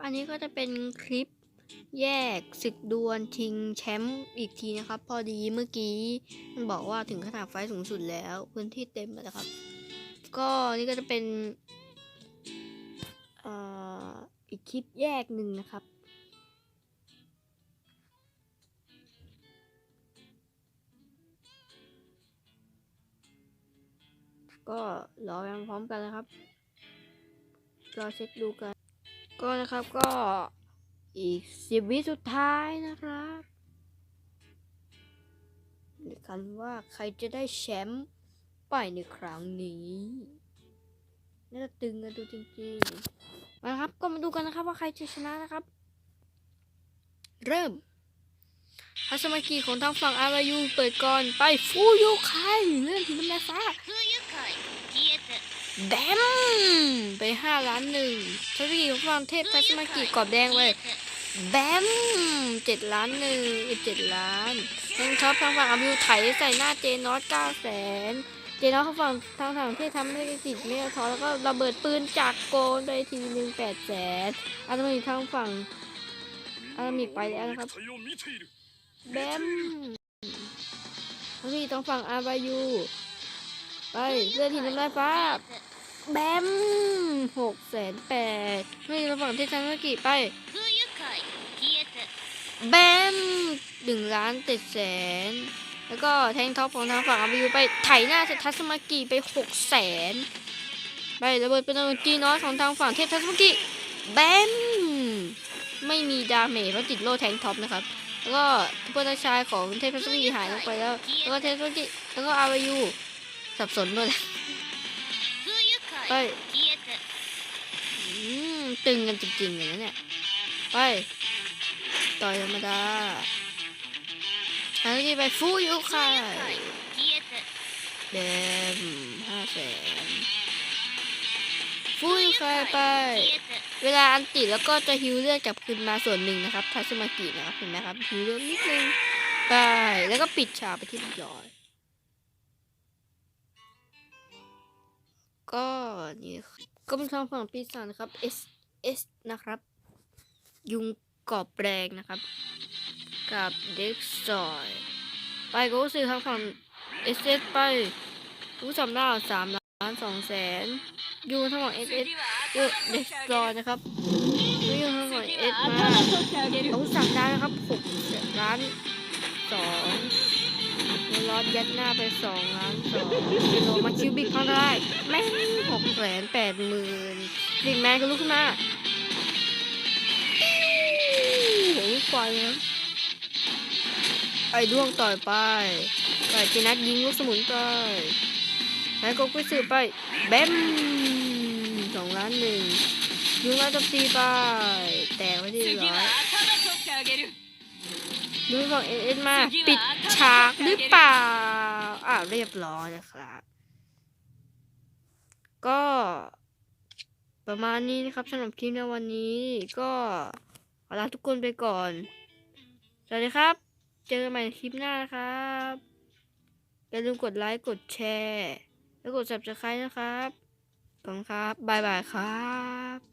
อันนี้ก็จะเป็นคลิปแยกศึกดวลชิงแชมป์อีกทีนะครับ พอดีเมื่อกี้มันบอกว่าถึงขนาดไฟสูงสุดแล้ว พื้นที่เต็มแล้วนะครับ ก็นี่ก็จะเป็นอีกคลิปแยกหนึ่งนะครับ ก็รอไปพร้อมกันนะครับ รอเช็คดูกัน ก็นะครับก็อีกสิบวิสุดท้ายนะครับในการว่าใครจะได้แชมป์ไปในครั้งนี้น่าจะตึงกันดูจริงๆมาครับ ก็มาดูกันนะครับว่าใครจะชนะนะครับ เริ่มฮัสมากิของทางฝั่งอารายูเปิดก่อนไปฟูยูไคเรื่องที่น้ำแม่ฟ้า แบมไปห้าล้านหนึ่งทัศนีฟังเทพทัศมากิกรอบแดงไปแบมเจ็ดล้านหนึ่งอีกเจ็ดล้านทางท็อปทางฝั่งอาบิวไถใส่หน้าเจนอสเก้าแสนเจนอสเขาฝั่งทางฝั่งที่ทำไม่ได้ติดไม่ท้อแล้วก็ระเบิดปืนจากโกนไปทีหนึ่งแปดแสนอารามิกทางฝั่งอารามิกไปแล้วนะครับ แบมทัศนีทางฝั่งอาบายูไปเลือดทีน้ำลายฟ้า แบมหกแสนแปดไม่ระหว่างที่ทันสกิไป แบมหนึ่งล้านเจ็ดแสน แล้วก็แทงท็อปของทางฝั่งอาบิวไปไถหน้าเทัสมากิไปหกแสน ไประเบิดเป็นระเบิดกีน้อยของทางฝั่งเทพทัสมากิแบมไม่มีดาเมจเพราะติดโล่แทงท็อปนะครับแล้วก็ทุพชายของเทพทัสมากิหายลงไปแล้ว แล้วก็เทพทัสมากิแล้วก็อาบิวสับสนด้วย เฮ้ยตึงกันจริงๆเลยนะเนี่ย ไป ต่อยธรรมดาอันนี้ไปฟูยุค่ะเดมห้าแสนฟูยุค่ะไป เวลาอันติแล้วก็จะฮิวเลือดกลับคืนมาส่วนหนึ่งนะครับทัชมากินะครับเห็นไหมครับฮิวเลือดนิดนึงไปแล้วก็ปิดฉากไปที่ย้อย ก็นี่ครับก็เป็นทางฝั่งปีศาจนะครับ S S นะครับ ยุงกรอบแรงนะครับ กับเด็กซอย ไปก็รู้สึกทางฝั่ง S S ไปรู้สำหรับสามล้านสองแสนยุงทางฝั่ง S S เยอะเด็กซอยนะครับยุงทางฝั่ง S มารู้สั่งได้นะครับหกล้านสองเงินร้ อดยัดหน้าไปสองล้านสองกิโลมาคิวบิกเท่าไรแม่งหกแสนแปดหมื่นบิ๊แมนก็ลุกขึ้นมาโอ้ยไฟนะไอ้ด้วงต่อยไปต่จีนัดยิงลูกสมุนไปแล้วก็ไปสืบไปแบมสองล้านหนึ่งยุงล้านจับตีไป แต่ไม่ไดีร้อ ดูฝั่งเอ็นมา ปิดฉากหรือเปล่า อ่าเรียบร้อยนะครับ ก็ประมาณนี้นะครับสำหรับคลิปในวันนี้ก็ขอลาทุกคนไปก่อน สวัสดีครับ เจอกันใหม่ในคลิปหน้านะครับ อย่าลืมกดไลค์ กดแชร์ แล้วกด subscribe นะครับ ขอบคุณครับ บ๊ายบายครับ